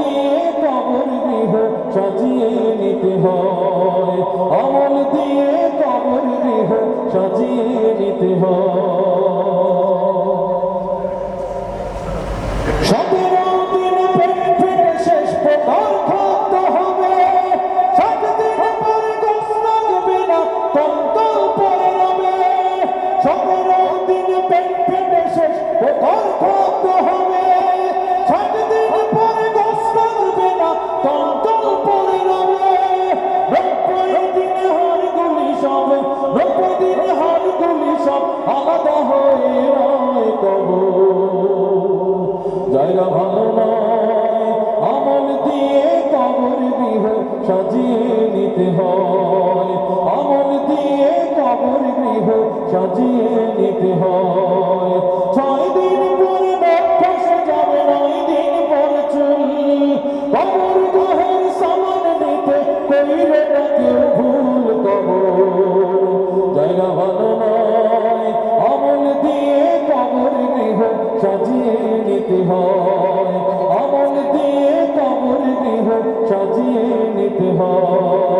দিয়ে কবর গৃহ সাজিয়ে নিতে হয়। অমল দিয়ে কবর গৃহ সাজিয়ে নিতে হয়। জায়গা ভালো নয়, আমল দিয়ে কবর গৃহ সাজিয়ে নিতে হয়। আমল দিয়ে কবর গৃহ সাজিয়ে নিতে হয়। ছয় দিন পরে নক্ষসে যাবে, নয় দিন পরে চুল। কবর গহের সামান নিতে কইরে হয়। আমল দিয়ে কবর দেহ সাজিয়ে নিতে হয়।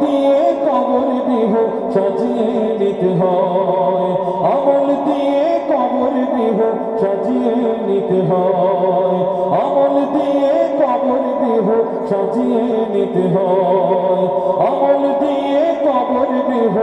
দিয়ে কবর দেহ সাজিয়ে নিতে হয়। আমল দিয়ে কবর দেহ সাজিয়ে নিতে হয়। আমল দিয়ে কবর দেহ সাজিয়ে নিতে হয়। আমল দিয়ে কবর গৃহ